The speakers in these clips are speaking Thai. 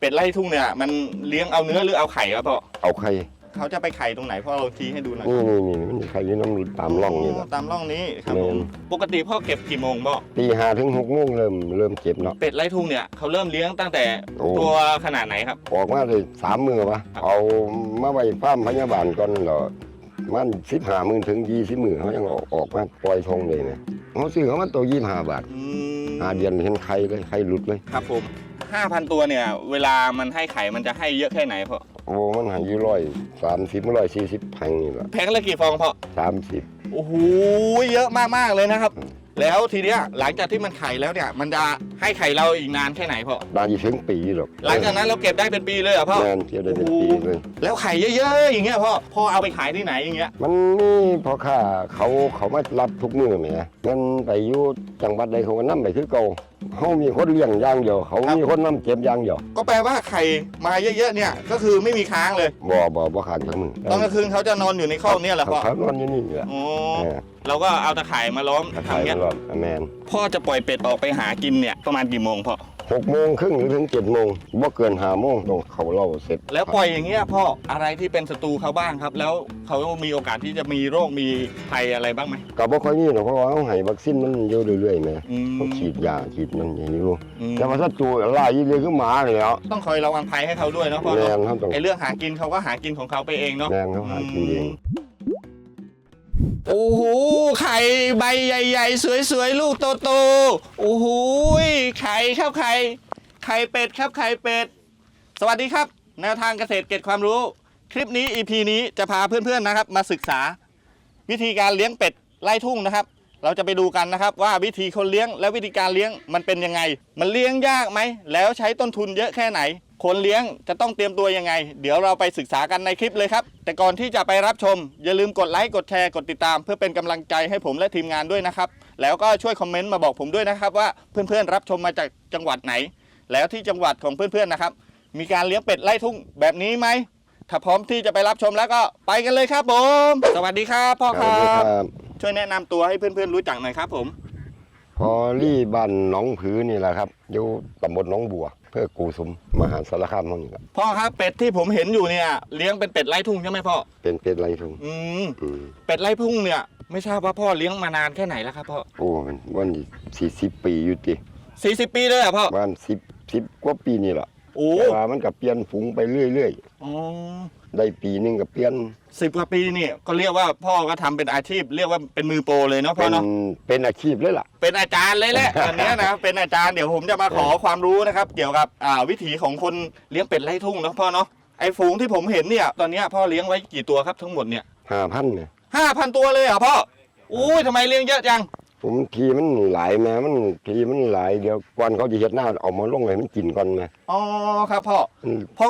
เป็ดไล่ทุ่งเนี่ยมันเลี้ยงเอาเนื้อหรือเอาไข่ครับพ่อเอาไข่เขาจะไปไข่ตรงไหนพ่อเราชี้ให้ดูหน่อยนี่นี่นี่มันไข่อยู่น้ำตามร่องนี่แหละ ตามร่องนี้ครับแม่ผมนปกติพ่อเก็บกี่โมงพ่อตีห้าถึงหกโมงเริ่มเริ่มเก็บเนาะ เป็ดไล่ทุ่งเนี่ยเขาเริ่มเลี้ยงตั้งแต่โอ้ ตัวขนาดไหนครับ ออกมาเลยสามมือปะครับเอามาไว้ฟาร์มพยาบาลก่อนเหรอมันสิบห้ามือถึงยี่สิบมือเขายังเอาออกมาปล่อยทงเลยนะเขาซื้อเขามันตัวยี่ห้าบาทอืมหาเดือนเห็นไข่เลยไข่หลุดเลย ครับผม 5,000 ตัวเนี่ย เวลามันให้ไข่มันจะให้เยอะแค่ไหนพ่อโอ้มันหาอยู่ร้อยสามสิบร้อยสี่สิบแพงนี่แหละแพงละกี่ฟองพ่อสามสิบโอ้โหเยอะมากๆเลยนะครับ แล้วทีเนี้ยหลังจากที่มันไข่แล้วเนี่ย มันจะให้ไข่เราอีกนานแค่ไหนพ่อได้ยี่ถึงปีหรอกหลังจากนั้นเราเก็บได้เป็นปีเลยเหรอพ่อแม่นเกี่ยวได้เป็นปีเลย แล้วไข่เยอะๆอย่างเงี้ยพ่อพ่อเอาไปขายที่ไหนอย่างเงี้ยมันนี่พอค่าเขาเขามารับทุกมือแหมเงินไปอยู่จังหวัดใดเขาก็นํไปคือเก่า เขามีคนเลี้ยงอย่างเดียว เขามีคนนํเก็บอย่างเดียวก็แปลว่าไข่มาเยอะๆเนี่ยก็คือไม่มีค้างเลยบ่บ่บ่ขาดทั้งมือตอนกลางคืนเขาจะนอนอยู่ในคอกเนี่ยแหละพ่อเขานอนอยู่นี่แหละอ๋อเออเราก็เอาตะข่ายมาล้อมถ้าขายทำเงี้ยตลอดแมนพ่อจะปล่อยเป็ดออกไปหากินเนี่ยประมาณกี่โมงพ่อ หกโมงครึ่งหรือถึงเจ็ดโมงบ่เกินห้าโมงต้องเขาเล่าเสร็จ แล้วปล่อยอย่างเงี้ยพ่ออะไรที่เป็นศัตรูเขาบ้างครับ แล้วเขามีโอกาสที่จะมีโรคมีภัยอะไรบ้างไหม ก็บ่ค่อยมีหรอกเพราะว่าเขาให้วัคซีนมันอยู่เรื่อยๆแหมอืม เขาฉีดยาฉีดนั่นอย่างนี้อยู่อืมแต่ว่าถ้าตัวลายยี่เลยคือหมาเลยแล้วต้องคอยระวังภัยให้เขาด้วยเนาะพ่อแมเนาะนเขาต้องไอเรื่องหากินเขาก็หากินของเขาไปเองเนาะแมนเขาหากินเอง โอ้โห ไข่ใบใหญ่ ๆ สวยๆ ลูกโตๆ โอ้โห ไข่ครับไข่ ไข่เป็ดครับไข่เป็ด สวัสดีครับ แนวทางเกษตรเก็บความรู้ คลิปนี้ EP นี้จะพาเพื่อนๆ นะครับ มาศึกษา วิธีการเลี้ยงเป็ดไล่ทุ่งนะครับ เราจะไปดูกันนะครับว่าวิธีคนเลี้ยงและวิธีการเลี้ยงมันเป็นยังไง มันเลี้ยงยากไหม แล้วใช้ต้นทุนเยอะแค่ไหน คนเลี้ยงจะต้องเตรียมตัวยังไง เดี๋ยวเราไปศึกษากันในคลิปเลยครับ แต่ก่อนที่จะไปรับชม อย่าลืมกดไลค์กดแชร์กดติดตาม เพื่อเป็นกำลังใจให้ผมและทีมงานด้วยนะครับ แล้วก็ช่วยคอมเมนต์มาบอกผมด้วยนะครับ ว่าเพื่อนๆรับชมมาจากจังหวัดไหน แล้วที่จังหวัดของเพื่อนๆนะครับ มีการเลี้ยงเป็ดไล่ทุ่งแบบนี้ไหมถ้าพร้อมที่จะไปรับชมแล้วก็ไปกันเลยครับผม สวัสดีครับพ่อคครัรับบช่วยแนะนำตัวให้เพื่อนๆรู้จักหน่อยครับผม พอรี่บ้านหนองผือนี่แหละครับอยู่ตำบลหนองบัว เพื่อกูสมมหาสารคามเท่านี้ครับพ่อครับเป็ดที่ผมเห็นอยู่เนี่ยเลี้ยงเป็นเป็ดไล่ทุ่งใช่ไหมพ่อเป็นเป็ดไรทุ่งอืมอืมเป็ดไล่ทุ่งเนี่ยไม่ทราบว่าพ่อเลี้ยงมานานแค่ไหนแล้วครับพ่อโอ้มันวันสี่สิบปีอยู่ติ40ปีเลยเหรอะพ่อวันสิบสิบกว่าปีนี่แหละโอ้แต่ว่ามันก็เปลี่ยนฝูงไปเรื่อยอ๋อๆ ได้ปีหนึงก็เปลี่ยนสิบกว่าปีนี่ก็เรียกว่าพ่อก็ทำเป็นอาชีพ เรียกว่าเป็นมือโปรเลยเนาะพ่เป็อนเนาะเป็นอาชีพเลยล่ะ เป็นอาจารย์เลยแหละอันเนี้ยนะเป็นอาจารย์เดี๋ยวผมจะมาขอความรู้นะครับ เกี่ยวกับอ่าวิถีของคนเลี้ยงเป็ดไล่ทุ่งเนาะพ่อเนาะไอ้ฝูงที่ผมเห็นเนี่ยตอนเนี้ยพ่อเลี้ยงไว้กี่ตัวครับทั้งหมดเนี่ยห้าพันเนี่ยห้าพันตัวเลยเหรอพ่ออุ้ยทำไมเลี้ยงเยอะจังผมทีมันหลายแม่มันทีมันหลายเดี๋ยวก่อนเขาจะเฮ็ดหน้าเอามาลงให้มันกินก่อนแม่อ๋อครับพ่ออืมพ่อ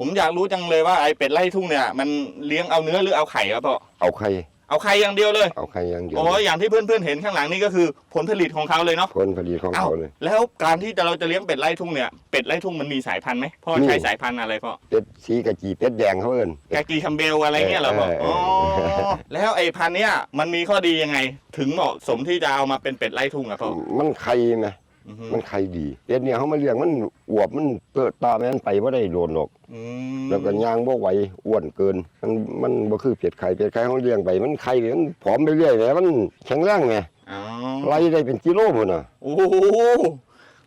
ผมอยากรู้จังเลยว่าไอ้เป็ดไล่ทุ่งเนี่ยมันเลี้ยงเอาเนื้อหรือเอาไข่ครับพ่อเอาไข่เอาไข่อย่างเดียวเลย เอาไข่อย่างเดียวโอ้ยอย่างที่เพื่อนๆเห็นข้างหลังนี่ก็คือผลผลิตของเขาเลยเนาะผลผลิตของเอ้าเขาเลย แล้วการที่จะเราจะเลี้ยงเป็ดไล่ทุ่งเนี่ยเป็ดไล่ทุ่งมันมีสายพันธุ์ไหมพ่อมีใช้สายพันธุ์อะไรพ่อเป็ดสีกะจีเป็ดแดงเขาเอิ้นกากีคัมเบลอะไรเงี้ยเหรอพ่อเออเออ๋ออเออแล้วไอ้พันธุ์เนี้ยมันมีข้อดียังไง ถึงเหมาะสมที่จะเอามาเป็นเป็ดไล่ทุ่งอะพ่อมันไข่ไหม อือฮึมันไข่ดีเป็ดเนี่ยเขามาเลี้ยงมันอวบมันเติดตาแม่นไปว่าได้โดนหรอก อืมแล้วก็ย่างบ่ไหวอ้วนเกิน มันมันบ่คือเป็ดไข่เป็ดไข่เขาเลี้ยงไปมันไข่เนี่ยมันผอมไปเรื่อยแหมมันแข็งแรงแหมอ๋อไล่ได้เป็นกิโลพุ่นน่ะ โอ้โห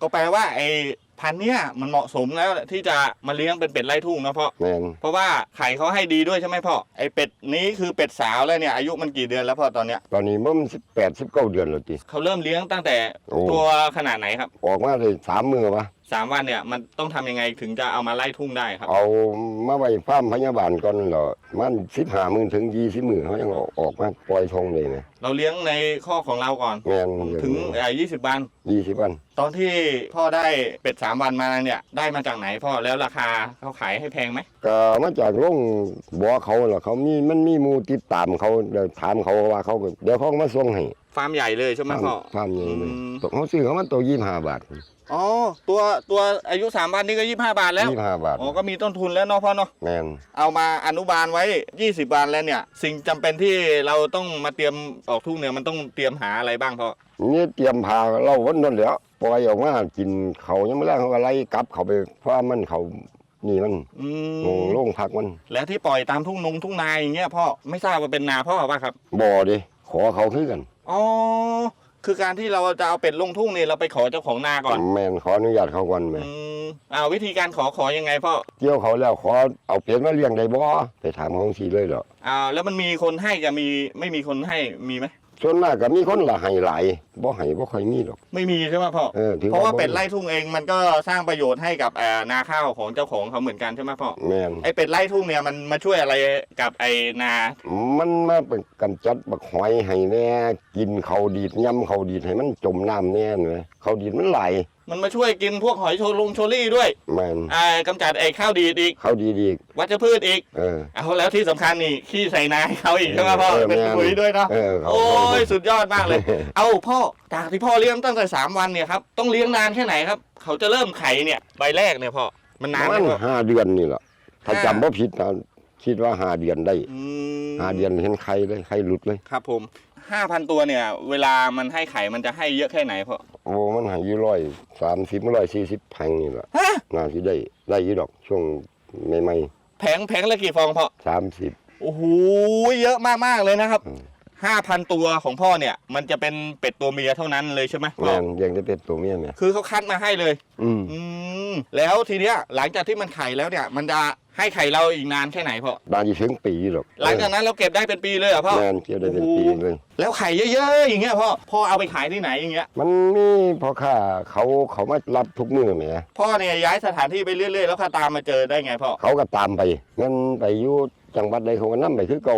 ก็แปลว่าไอ้ พันธุ์เนี้ยมันเหมาะสมแล้วที่จะมาเลี้ยงเป็นเป็ดไล่ทุ่งเนาะพ่อ แม่นเพราะว่าไข่เขาให้ดีด้วยใช่ไหมพ่อ ไอ้เป็ดนี้คือเป็ดสาวแล้วเนี่ยอายุมันกี่เดือนแล้วพ่อตอนเนี้ยตอนนี้มัน18 19เดือนแล้วติเขาเริ่มเลี้ยงตั้งแต่โอ้ ตัวขนาดไหนครับ ออกมาได้สามมือปะ สามวันเนี่ยมันต้องทำยังไงถึงจะเอามาไล่ทุ่งได้ครับ เอามาไว้ฟาร์มพยาบาลก่อนเหรอมัน15มื้อถึง20มื้อเขายังเอาออกมาปล่อยทงเลยนะเราเลี้ยงในข้อของเราก่อน แม่นถึงไอ้ยี่สิบวัน20วัน ตอนที่พ่อได้เป็ดสามวันมาเนี่ยได้มาจากไหนพ่อแล้วราคาเขาขายให้แพงไหมก็มาจากโรงบ่อเขาเหรอเขามีมันมีหมูติดตามเขาเดี๋ยวถามเขาว่าเขาก็เดี๋ยวเขาก็มาส่งให้ฟาร์มใหญ่เลยใช่ไหมฟาร์มพ่อฟาร์มใหญ่เลยอืมตกเขาซื้อเขามันตัวยี่ห้าบาท อ๋อตัวตัวอายุสามวันนี่ก็ยี่ห้าบาทแล้วยี่ห้าบาทอ๋อก็มีต้นทุนแล้วเนาะพ่อเนาะแมนเอามาอนุบาลไว้20วันแล้วเนี่ย สิ่งจำเป็นที่เราต้องมาเตรียมออกทุ่งเนี่ยมันต้องเตรียมหาอะไรบ้างพ่อนี่เตรียมพาเราวันนั้นแหล้วปล่อยออกมากินเขายังไม่แรกเขาก็ไล่กลับเขาไปเพราะว่ามันเขานี่มันอืมโงโล่งพักมัน แล้วที่ปล่อยตามทุ่งนงทุ่งนาอย่างเงี้ยพ่อไม่ทราบว่าเป็นนาพ่อป่ะครับบ่ดิขอเขาคือกันอ๋อ คือการที่เราจะเอาเป็ดลงทุ่งนี่เราไปขอเจ้าของนาก่อนแมนขออนุญาตเขาก่อนแม่อืมอ่าวิธีการขอขอยังไงพ่อเกี่ยวเขาแล้วขอเอาเป็ดมาเลี้ยงได้บ่ไปถามเขาสิเลยเหรออ่าแล้วมันมีคนให้กับมีไม่มีคนให้มีไหม ส่วนมากก็มีคนละให้หลายบ่ให้บ่ค่อยมีหรอก ไม่มีใช่ไหมพ่อเออถือเพราะว่าบ่เป็ดไล่ทุ่งเองมันก็สร้างประโยชน์ให้กับเอ่อนาข้าวของเจ้าของเขาเหมือนกันใช่ไหมพ่อแม่นไอเป็ดไล่ทุ่งเนี่ยมันมาช่วยอะไรกับไอนา มันมาเป็นกำจัดบักหอยให้แน่กินเขาวดีดย่ำเขาวดีดให้มันจมน้ำแน่เลยเขาวดีดมันไหลมันมาช่วยกินพวกหอยโชลงโชลี่ด้วยแม่นอ่ากำจัดไอข้าวดีดอีก เขาวดีดีกวัชพืชอีก เออ เอาแล้วที่สำคัญนี่ขี้ใส่นาให้เขาอีกใช่ไหมพ่อเออเป็นแม่นปุ๋ยด้วยเนาะเออเขาโอ้ยสุดยอดมากเลย เอาพ่อจากที่พ่อเลี้ยงตั้งแต่สามวันเนี่ยครับต้องเลี้ยงนานแค่ไหนครับ เขาจะเริ่มไข่เนี่ยใบแรกเนี่ยพ่อมันนานไหมมันพ่อ ห้าเดือนนี่แหละถ้าห้า จำว่าผิดนะคิดว่าห้าเดือนได้อืมห้าเดือนเห็นไข่เลยไข่หลุดเลย ครับผม ห้าพันตัวเนี่ย เวลามันให้ไข่มันจะให้เยอะแค่ไหนพ่อโอ้มันใหายอยู่ร้อยสามสิบร้อยสี่สิบแพงนี่แหละฮะน่าสิได้ได้อยี่ดอกช่วงใหม่แผงแผงละกี่ฟองพ่อๆสามสิบ โอ้โหเยอะมากๆเลยนะครับอืม ห้าพันตัวของพ่อเนี่ย มันจะเป็นเป็ดตัวเมียเท่านั้นเลยใช่ไหมพ่อแม่นยังจะเป็นตัวเมียไหมคือเขาคัดมาให้เลย อืม อืมแล้วทีเนี้ยหลังจากที่มันไข่แล้วเนี่ย มันจะ ให้ไข่เราอีกนานแค่ไหนพ่อ บานจะถึงปีหรอกหลังจากนั้นเราเก็บได้เป็นปีเลยเหรอพ่อแม่นเกี่ยวได้เป็นปีเลย แล้วไข่เยอะๆอย่างเงี้ยพ่อ พ่อเอาไปขายที่ไหนอย่างเงี้ย มันมีพ่อค้าเขาเขามารับทุกมือแหมพ่อเนี่ยย้ายสถานที่ไปเรื่อยๆ แล้วเขาตามมาเจอได้ไงพ่อ เขาก็ตามไปงั้นไปอยู่จังหวัดใดเขาก็นํไปคือเก่า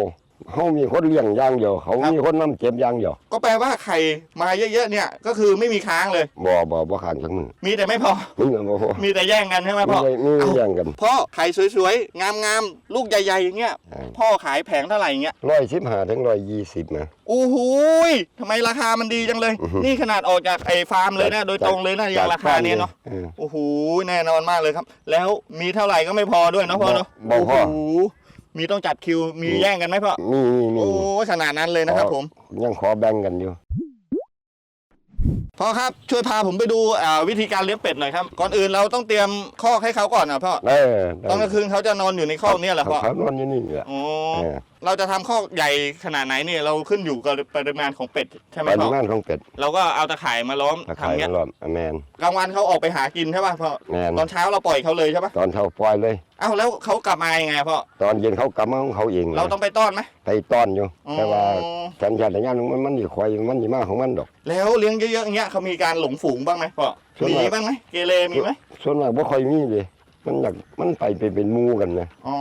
เขามีคนเลี้ยงอย่างเดียวเขามีคนนํเจ็บอย่างเดียวก็แปลว่าไข่มาเยอะๆเนี่ย ก็คือไม่มีค้างเลยบ่บ่บ่ขาดจักมือมีแต่ไม่พอ มีเงินบ่พอมีแต่แย่งกันใช่ไหมมีพ่อได้มีเอ้าอย่างกันพ่อไข่สวยๆงามๆลูกใหญ่ๆอย่างเงี้ยพ่อขายแผงเท่าไหร่อย่างเงี้ยร้อยสิบห้าถึงร้อยยี่สิบนะโอ้โหยทำไมราคามันดีจังเลยอือฮึนี่ขนาดออกจากไอ้ฟาร์มเลยนะ โดยตรงเลยนะยังราคาเนี้ยเนาะออโอ้โหแน่นอนมากเลยครับ แล้วมีเท่าไหร่ก็ไม่พอด้วยเนาะพ่อเนาะบ่พอโอ้โห มีต้องจัดคิวมีแย่งกันไหมพ่อมีมีมีโอ้ขนาดนั้นเลยนะครับ ผม ยังขอแบ่งกันอยู่พ่อครับช่วยพาผมไปดูอ่าวิธีการเลี้ยงเป็ดหน่อยครับก่อนอื่นเราต้องเตรียมคอกให้เขาก่อนนะพ่อเออตอนกลางคืนเขาจะนอนอยู่ในคอกเนี่ยเหรอพ่อเขานอนอยู่นี่แหละอ๋อเออเราจะทำคอกใหญ่ขนาดไหนเนี่ยเราขึ้นอยู่กับปริมาณของเป็ดใช่ไหมปพ่ริอมาณของเป็ดเราก็เอาตะข่ายมาล้อมตะไคร้ทำเงี้ยรอบแมน กลางวันเขาออกไปหากินใช่ป่ะพ่อแมนตอนเช้าเราปล่อยเขาเลยใช่ป่ะตอนเช้าปล่อยเลยเอ้าแล้วเขากลับมายังไงพ่อตอนเย็นเขากลับมาของเขาเองเราต้องไปต้อนไหมไปต้อนอยู่อ๋อแต่ว่าสัญชาตญาณของมันมันอยู่คอยมันอยู่มาของมันดอก แล้วเลี้ยงเยอะๆอย่างเงี้ยเขามีการหลงฝูงบ้างไหมพ่อส่วนมีมาก บ้างไหมเกเรมีไหมส่วนมากบ่ค่อยมีเลย มันอยากมันไปเป็นเป็นหมู่กันนะ อ๋อ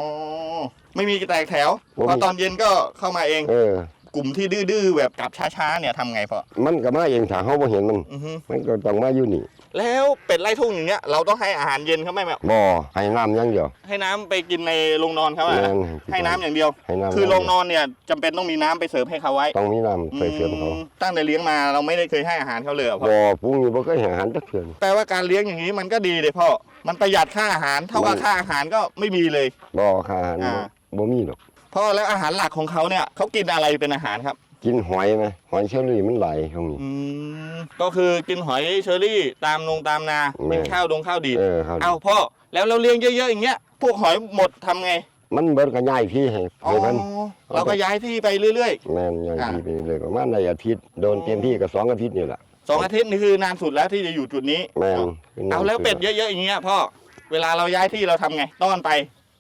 ไม่มีแตกแถวบ่มี พอตอนเย็นก็เข้ามาเอง เออ กลุ่มที่ดื้อๆแบบกลับช้าๆเนี่ยทำไงพ่อมันก็มาเองถ้าเฮาบ่เห็นมัน อือฮึมันก็ต้องมาอยู่นี่แล้วเป็ดไล่ทุ่งอย่างเงี้ยเราต้องให้อาหารเย็นเขาไหมแบบบ่ให้น้ำอย่างเดียว ให้น้ำไปกินในโรงนอนเขาอะแม่นะนให้น้ำอย่างเดียว ให้น้ำคือโรงนอนเนี่ยจำเป็นต้องมีน้ำไปเสิร์ฟให้เขาไว้ต้องมีน้ำใส่เสื่อมเขาอืมตั้งแต่เลี้ยงมาเราไม่ได้เคยให้อาหารเขาเลยเหรอพ่อบ่พรุ่งนี้บ่เคยให้อาหารจักเทื่อแปลว่าการเลี้ยงอย่างนี้มันก็ดีเลยพ่อ มันประหยัดค่าอาหาร เท่ากับมันค่าอาหารก็ไม่มีเลย บ่ค่าอาหารอ่า บ่มีหรอก พ่อแล้วอาหารหลักของเขาเนี่ยเขากินอะไรเป็นอาหารครับกินหอยไหมหอยเชอรี่มันหลายช่วงนี้ อืมก็คือกินหอยเชอรี่ตามนงตามนาแม่เป็นข้าวดงข้าวดีดเออครับเอาพ่อแล้วเราเลี้ยงเยอะๆอย่างเงี้ยพวกหอยหมดทำไงมันเบิดก็ย้ายที่ให้อ๋อให้มันเราก็ย้ายที่ไปเรื่อย แม่นย้ายอ่าที่ไปเลยประมาณในอาทิตย์โดนเต็มที่ก็สองอาทิตย์นี่แหละๆ สองอาทิตย์นี่คือนานสุดแล้วที่จะอยู่จุดนี้แม่นเอาแล้วเป็ดเยอะๆอย่างเงี้ยพ่อเวลาเราย้ายที่เราทำไงต้อนไป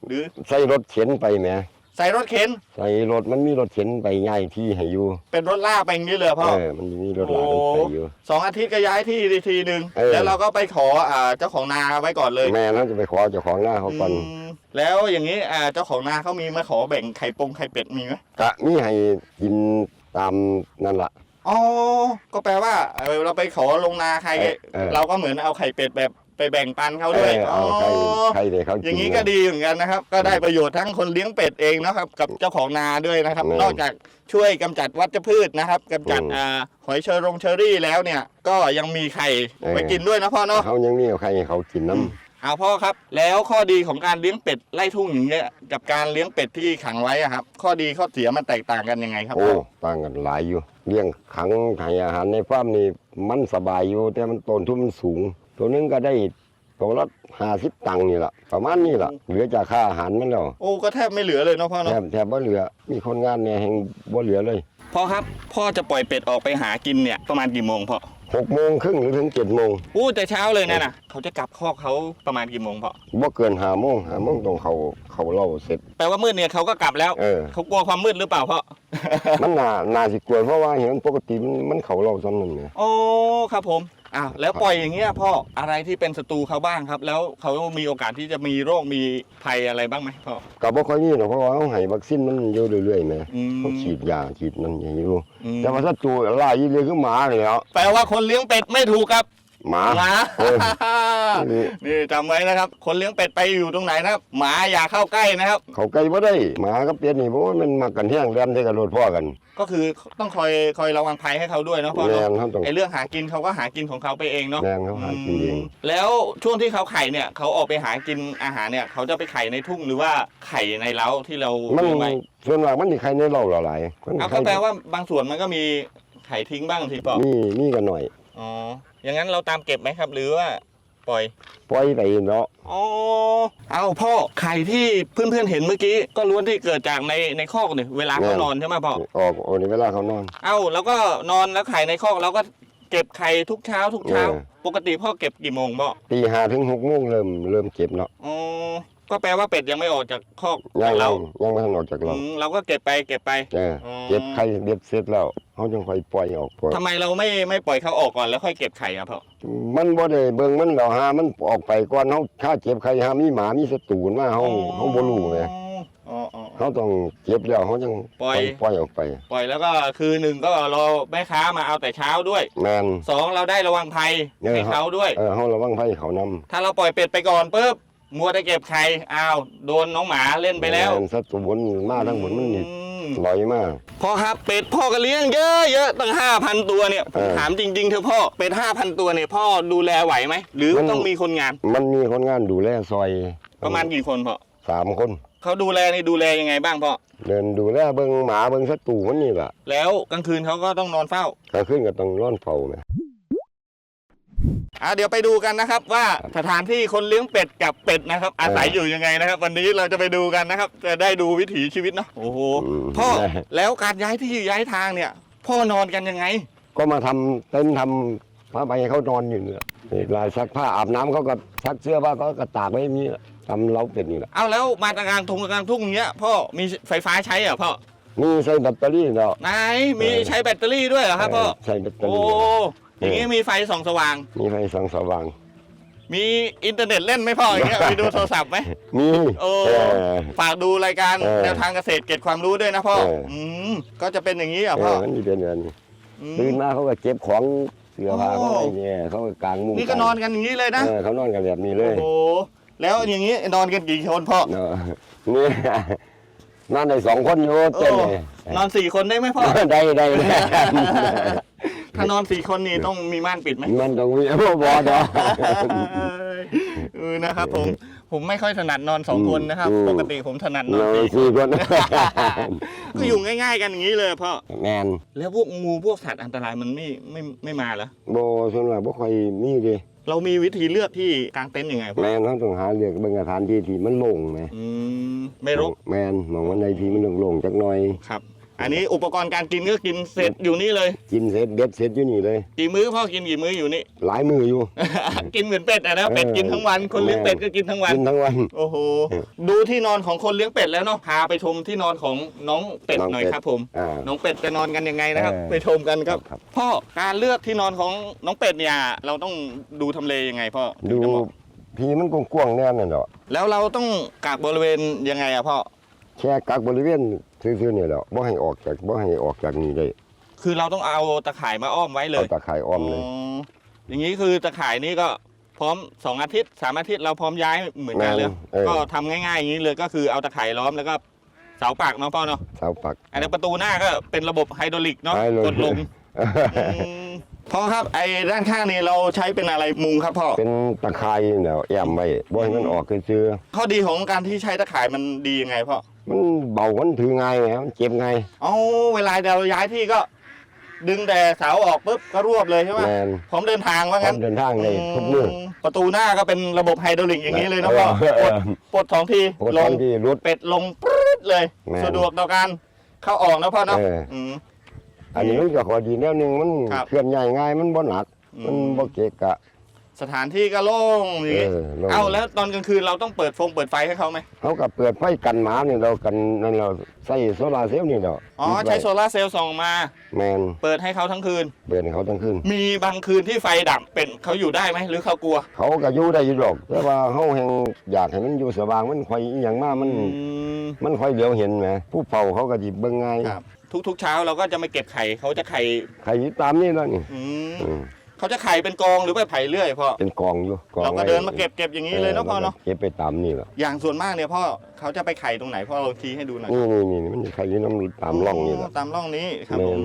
หรือใส่รถเข็นไปแหมใส่รถเข็น ใส่รถมันมีรถเข็นไปย้ายที่ให้อยู่เป็นรถลากไปอย่างนี้เลยเหรอพ่อ เออมันมีรถลากมันไปอยู่ สองอาทิตย์ก็ย้ายที่ทีหนึ่งเออ แล้วเราก็ไปขออ่าเจ้าของนาไว้ก่อนเลยแม่เราจะไปขอเจ้าของหน้าเขาก่อนอืมแล้วอย่างนี้อ่าเจ้าของนาเขามีมาขอแบ่งไข่ปงไข่เป็ดมีไหมกะมีให้กินตามนั่นล่ะ อ๋อ ก็แปลว่าเอ่อเราไปขอลงนาใคร เออเออ เราก็เหมือนเอาไข่เป็ดแบบไปแบ่งปันเขาเอด้วยอเอาใครอ๋อใครเลยเขากินอย่างนี้ก็ดีเหมือนกันนะครับ ก็ได้ประโยชน์ทั้งคนเลี้ยงเป็ดเองนะครับ กับเจ้าของนาด้วยนะครับแม่นนอกจากช่วยกำจัดวัชพืชนะครับกำจัดอืมอ่าหอยเชอรงเชอรี่แล้วเนี่ย ก็ยังมีไข่ไว้กินด้วยนะพ่อเนาะ เขายังมีเอาใครให้เขากินน้อืม เอาพ่อครับ แล้วข้อดีของการเลี้ยงเป็ดไล่ทุ่งอย่างเงี้ยกับการเลี้ยงเป็ดที่ขังไว้อะครับ ข้อดีข้อเสียมันแตกต่างกันยังไงครับโอ้พ่อต่างกันหลายอยู่ เลี้ยงขังให้อาหารในฟาร์มนี่มันสบายอยู่ แต่มันต้นทุนมันสูง ตัวหนึงก็ได้ตัวละห้าสิบตังค์นี่แหละประมาณนี้แหละเหลือจากค่าอาหารมันแล้วโอ้ก็แทบไม่เหลือเลยเนาะพ่อแทเนาะบแทบบ่เหลือ มีคนงานเนี่ยแห่งบ่เหลือเลย พ่อครับ พ่อจะปล่อยเป็ดออกไปหากินเนี่ยประมาณกี่โมงพ่อ หกโมงครึ่งหรือถึงเจ็ดโมงอู้แต่เช้าเลยนะน่ะ เขาจะกลับคอกเขาประมาณกี่โมงพ่อบ่เกินห้าโมงห้าโมงต้องเขาเขาเล่าเสร็จ แปลว่ามืดเนี่ยเขาก็กลับแล้ว เออ เขากลัวความมืดหรือเปล่าพ่อ มันน่าน่าสิกลัวเพราะว่าเห็นปกติมันมันเขาเล่าซ้ำนั่นเนี่ยโอ้ ครับผม อ้าวแล้วปล่อยอย่างเงี้ยพ่ออะไรที่เป็นศัตรูเขาบ้างครับ แล้วเขามีโอกาสที่จะมีโรคมีภัยอะไรบ้างไหมพ่อ ก็บ่ค่อยมีหรอกเพราะว่าเขาให้วัคซีนมันอยู่เรื่อยๆแหมอืม เขาฉีดยาฉีดนั่นอย่างนี้อยู่อืมแต่ว่าถ้าตัวลายอีเลยคือหมาเลยแล้วแปลว่าคนเลี้ยงเป็ดไม่ถูกครับ หมาหมาเออ นี่ นี่จำไว้นะครับ คนเลี้ยงเป็ดไปอยู่ตรงไหนนะครับ หมาอย่าเข้าใกล้นะครับ เขาไกลบ่ได้ หมากับเป็ดนี่เพราะว่ามันมากันแห้งเรียนใส่กันรถพ่อกันก็คือต้องคอยคอยระวังภัยให้เขาด้วยเนาะพ่อแม่เนาะนเขาต้องไอเรื่องหากินเขาก็หากินของเขาไปเองเนาะแม่นเขาหากินเองมแล้วช่วงที่เขาไข่เนี่ยเขาออกไปหากินอาหารเนี่ย เขาจะไปไข่ในทุ่งหรือว่าไข่ในเล้าที่เรามันเลี้ยงไว้ส่วนมากมันสิใครในเหล่าหลายๆมันเอาใครก็แปลว่าบางส่วนมันก็มีไข่ทิ้งบ้างทีพ่อมีมีกันหน่อย อ๋อ อย่างนั้นเราตามเก็บไหมครับ หรือว่าปล่อย ปล่อยไปเนาะอ๋อ เอาพ่อไข่ที่เพื่อนๆเห็นเมื่อกี้ ก็ล้วนที่เกิดจากในในคอกเนี่ยเวลาเขานอนใช่ไหมพ่อ ออกโอ้ในเวลาเขานอน เอ้าแล้วก็นอนแล้วไข่ในคอกเราก็เก็บไข่ทุกเช้า ทุกเช้า เออ ปกติพ่อเก็บกี่โมงพ่อตีห้าถึงหกโมงเริ่มเริ่มเก็บเนาะ อ๋อ ก็แปลว่าเป็ดยังไม่ออกจากคอกยังเรายังยังไม่ทันออกจากเราอืมเราก็เก็บไปเก็บไป เอออ๋อเก็บไข่เด็ดเสร็จแล้วเขาจึงค่อยปล่อยออกปล่อยทำไมเราไม่ไม่ปล่อยเขาออกก่อนแล้วค่อยเก็บไข่อะพ่อมันบ่ได้เบิ่งมันแล้วหามันออกไปก่อนเฮาถ้าเจ็บไข่หามีหมามีศัตรูมาเฮาเฮาบ่รู้ไงอ๋ออ๋ออ๋อ เฮาต้องเจ็บแล้วเฮาจังปล่อย ปล่อยออกไปปล่อยแล้วก็คือหนึ่งก็รอแม่ค้ามาเอาแต่เช้าด้วยแม่น สองเราได้ระวังภัยเออให้เขาด้วย เออเฮาระวังไผเขานำถ้าเราปล่อยเป็ดไปก่อนปุ๊บ มัวแต่เก็บไข่อ้าวโดนน้องหมาเล่นไปแล้วศัตรูบนมาทั้งหมดมันนี่อืมลอยมาพ่อครับเป็ดพ่อก็เลี้ยงเยอะเยอะตั้งห้าพันตัวเนี่ยผมเออถามจริง ๆเถอะพ่อเป็ดห้าพันตัวเนี่ยพ่อดูแลไหวไหมหรือมัน ต้องมีคนงานมันมีคนงานดูแลซอยประมาณกี่คนพ่อสามคน เขาดูแลนี่ดูแลยังไงบ้างพ่อเดินดูแลเบิ่งหมาเบิ่งศัตรูมันนี่ล่ะแล้วกลางคืนเขาก็ต้องนอนเฝ้า กลางคืนก็ต้องนอนเฝ้าแหม อะเดี๋ยวไปดูกันนะครับ ว่าสถานที่คนเลี้ยงเป็ดกับเป็ดนะครับ อาศัยอยู่ยังไงนะครับ วันนี้เราจะไปดูกันนะครับ จะได้ดูวิถีชีวิตเนาะโอ้โหมพ่อแล้วการย้ายที่ย้ายทางเนี่ย พ่อนอนกันยังไง ก็มาทำเต็นท์ทำผ้าใบให้เขานอนอยู่เนี่ยนี่ลายซักผ้าอาบน้ำเขาก็ซักเสื้อผ้าเขาก็ตากไว้อย่างนี้แหละทำเล้าเป็ดนี่แหละเอาแล้วมาตรการทงกลางทุ่งอย่างเงี้ยพ่อมีไฟฟ้าใช้เหรอพ่อนี่ใส่แบตเตอรี่เนาะ ไหนมีใช้แบตเตอรี่ด้วยเหรอครับพ่อใส่แบตเตอโอ้รี่ อย่างงี้มีไฟส่องสว่าง มีไฟส่องสว่าง มีอินเทอร์เน็ตเล่นไหมพ่ออย่างเงี้ยมีดูโทรศัพท์ไหมมีโอ้เออฝากดูรายการเออแนวทางเกษตรเก็บความรู้ด้วยนะพ่อเอออืมก็จะเป็นอย่างนี้เหรอะเอพ่ออมันมีเป็นอย่างนี้อืมตื่นมาเขาก็เก็บของเสื้อผ้าโอ้เขาไว้เนี่ยเขาก็กางมุ้งนี่ก็นอนกันอย่างนี้เลยนะเออเขานอนกันแบบนี้เลโอ้ยโหแล้วอย่างนี้นอนกันกี่คนพ่อเนาะนี่นอนได้สองคนอยู่เต็มเลยนอนสี่คนได้ไหมพ่อได้ได้ได้ ถ้านอนสี่คนนี่ต้องมีม่านปิดไหมมันต้องมีบ่บ่เนาะเออนะครับผมผมไม่ค่อยถนัดนอนสองคนนะครับ อืม ปกติผมถนัดนอนเราสี่สี่คนก็อยู่ง่ายๆกันอย่างนี้เลยพ่อแมนแล้วพวกงูพวกสัตว์อันตรายมันไม่ไม่ไม่มาเหรอโบส่วนมากบ่ค่อยมีเดิเรามีวิธีเลือกที่กางเต็นท์ยังไงพ่อแมนเขาต้องหาเลือกเบิ่งสถานที่ที่มันโล่งไหมอืมไม่รกแมนมองวันใดที่มันโล่งๆจักหน่อย ครับ อันนี้อุปกรณ์การกินก็กินเสร็จอยู่นี่เลยกินเสร็จเด็ดเสร็จอยู่นี่เลย กี่มื้อพ่อกินกี่มื้ออยู่นี่ หลายมืออยู่ กินเหมือนเป็ดอะนะเป็ดกินทั้งวันคนเลี้ยงเป็ดก็กินทั้งวัน กินทั้งวัน โอ้โหดูที่นอนของคนเลี้ยงเป็ดแล้วเนาะพาไปชมที่นอนของน้องเป็ดน้องหน่อยเป็ดครับผม อ่าน้องเป็ดจะนอนกันยังไงนะครับ เออไปชมกันครับ ครับ พ่อการเลือกที่นอนของน้องเป็ดเนี่ย เราต้องดูทำเลยังไงพ่อดูถึงจะเหมาะที่มันกว้างๆแน่นอนเนาะแล้วเราต้องกักบริเวณยังไงอะพ่อ แค่กักบริเวณซื่อๆนี่แหละบ่ให้ออกจากบ่ให้ออกจากนี่ได้คือเราต้องเอาตะข่ายมาอ้อมไว้เลเอายตะไคร่อ้อมเลย อย่างนี้คือตะข่ายนี่ก็พร้อมสองอาทิตย์สามอาทิตย์เราพร้อมย้ายเหมือนกันเลย เออ ก็ทำง่ายๆอย่างนี้เลยก็คือเอาตะข่ายล้อมแล้วก็เสาปากเนาะพ่อเนาะเสาปัก อันนี้ประตูหน้าก็เป็นระบบไฮดรอลิกเนาะไฮดรอลิก กดลงอืมพ่อครับไอ้ด้านข้างนี้เราใช้เป็นอะไรมุงครับพ่อ เป็นตะไคร้เดี๋ยวแอมไว้บ่ให้มันออกคือซื้อข้อดีของการที่ใช้ตะข่ายมันดียังไงพ่อ มันเบามันถือง่ายไงมันเจ็บง่ายเอาเวลาเราย้ายที่ก็ ดึงแต่เสาออกปุ๊บก็รวบเลยใช่ไหมแมนผมเดินทางว่าพร้องั้มนเดินทางได้ทุกมือมประตูหน้าก็เป็นระบบไฮดรอลิกอย่างนี้เลยนะพ่อเออปลดปลดสองทีโอ้ลทังนที่รุด เป็ดลงปรึ๊ดเลย แม่นสะดวกต่อการเข้าออกนะพ่อเนาะเอออื ม อันนี้มันก็ขอดีแนวหนึงมันครับ เคลื่อนย้ายง่ายมันบ่หนักอืมมันบ่เกะกะ สถานที่ก็โล่งอย่างนี้เออโล่ง เอาแล้วตอนกลางคืนเราต้องเปิดฟงเปิดไฟให้เขาไหมเขาก็เปิดไฟกันหมานี่เรากันนั่นเราใส่โซลาร์เซลล์นี่เราอ๋อใช้โซลาร์เซลล์ส่องมา แมนเปิดให้เขาทั้งคืน เปิดให้เขาทั้งคืนมีบางคืนที่ไฟดับเป็นเขาอยู่ได้ไหมหรือเขากลัวเขาก็อยู่ได้อยู่ดอกแต่ว่าเฮาแห่งอยากให้มันอยู่สว่างมันค่อยอหย่างมามัน อืมมันค่อยเหลียวเห็นแหมผู้เฝ้าเขาก็สิเบิ่งง่ายครับทุกๆเช้าเราก็จะไม่เก็บไข่เขาจะไข่ใครอยู่ตามนี่แล้วนี่อืมอืม เขาจะไข่เป็นกองหรือไปไผ่เรื่อยพ่อเป็นกองอยู่กองเราก็ไว้เดินมาเก็บเก็บอย่างนี้เลยเนาะพ่อเนาะเก็บไปตามนี่แหละอย่างส่วนมากเนี่ยพ่อเขาจะไปไข่ตรงไหนพ่อลองชี้ให้ดูหน่อยนี่นี่นี่มันใครอยู่น้ำตามร่องนี่แหละตามร่องนี้ครับแม่ผนม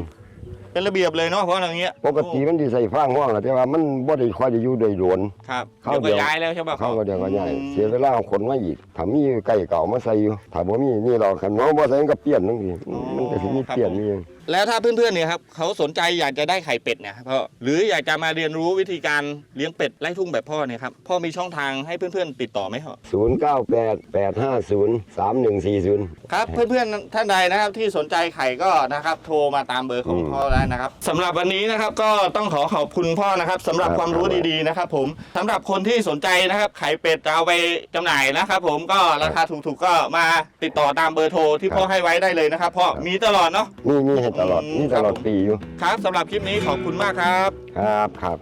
เป็นระเบียบเลยเนาะเพราะอย่างเงี้ยปกติมันสิใส่ฟางห้องแหละแต่ว่ามันบ่ได้ค่อยได้อยู่โดยโดนครับเข้าเดี๋ยวเดี๋ยวก็ย้ายแล้วใช่ป่ะเขาก็เดี๋ยวก็ย้ายอืมเสียเวลาเอาขนมาอีกถ้ามีไก่เก่ามาใส่อยู่ถ้าบ่มีนี่เราคันน้องบ่ใส่มันก็เปลี่ยนทั้งทีมันก็สิมีเปลี่ยนมีหยัง แล้วถ้าเพื่อนๆเนี่ยครับเขาสนใจอยากจะได้ไข่เป็ดเนี่ยครับพ่อหรืออยากจะมาเรียนรู้วิธีการเลี้ยงเป็ดไล่ทุ่งแบบพ่อเนี่ยครับพ่อมีช่องทางให้เพื่อนๆติดต่อไหมครับ 0988503140ครับเพื่อนๆท่านใดนะครับที่สนใจไข่ก็นะครับโทรมาตามเบอร์ของอืมพ่อได้นะครับสำหรับวันนี้นะครับก็ต้องขอขอบคุณพ่อนะครับสำหรับครับความรู้ดีๆนะครับ ผมสำหรับคนที่สนใจนะครับไข่เป็ดจะเอาไปจำหน่ายนะครับผมก็ราคาถูกๆก็มาติดต่อตามเบอร์โทรที่พ่อให้ไว้ได้เลยนะครับพ่อมีตลอดเนาะมีมีให้ตลอดอืมมีตลอดปีอยู่ ครับสำหรับคลิปนี้ขอบคุณมากครับ ครับครับ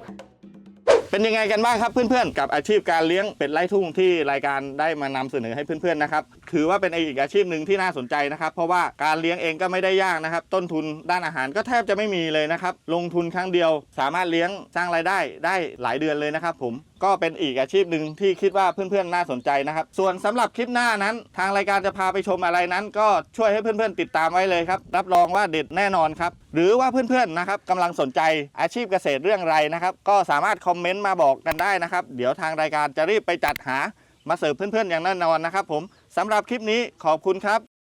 เป็นยังไงกันบ้างครับเพื่อนๆ กับอาชีพการเลี้ยงเป็ดไล่ทุ่งที่รายการได้มานำเสนอให้เพื่อนๆนะครับถือว่าเป็นอีกอาชีพหนึ่งที่น่าสนใจนะครับ เพราะว่าการเลี้ยงเองก็ไม่ได้ยากนะครับ ต้นทุนด้านอาหารก็แทบจะไม่มีเลยนะครับ ลงทุนครั้งเดียว สามารถเลี้ยงสร้างรายได้ได้หลายเดือนเลยนะครับ ผมก็เป็นอีกอาชีพหนึ่งที่คิดว่าเพื่อนๆน่าสนใจนะครับ ส่วนสำหรับคลิปหน้านั้น ทางรายการจะพาไปชมอะไรนั้น ก็ช่วยให้เพื่อนๆติดตามไว้เลยครับรับรองว่าเด็ดแน่นอนครับหรือว่าเพื่อนๆนะครับกำลังสนใจอาชีพเกษตรเรื่องไรนะครับก็สามารถคอมเมนต์มาบอกกันได้นะครับ เดี๋ยวทางรายการจะรีบไปจัดหามาเสิร์ฟเพื่อนๆอย่างแน่นอนนะครับผมสำหรับคลิปนี้ขอบคุณครับ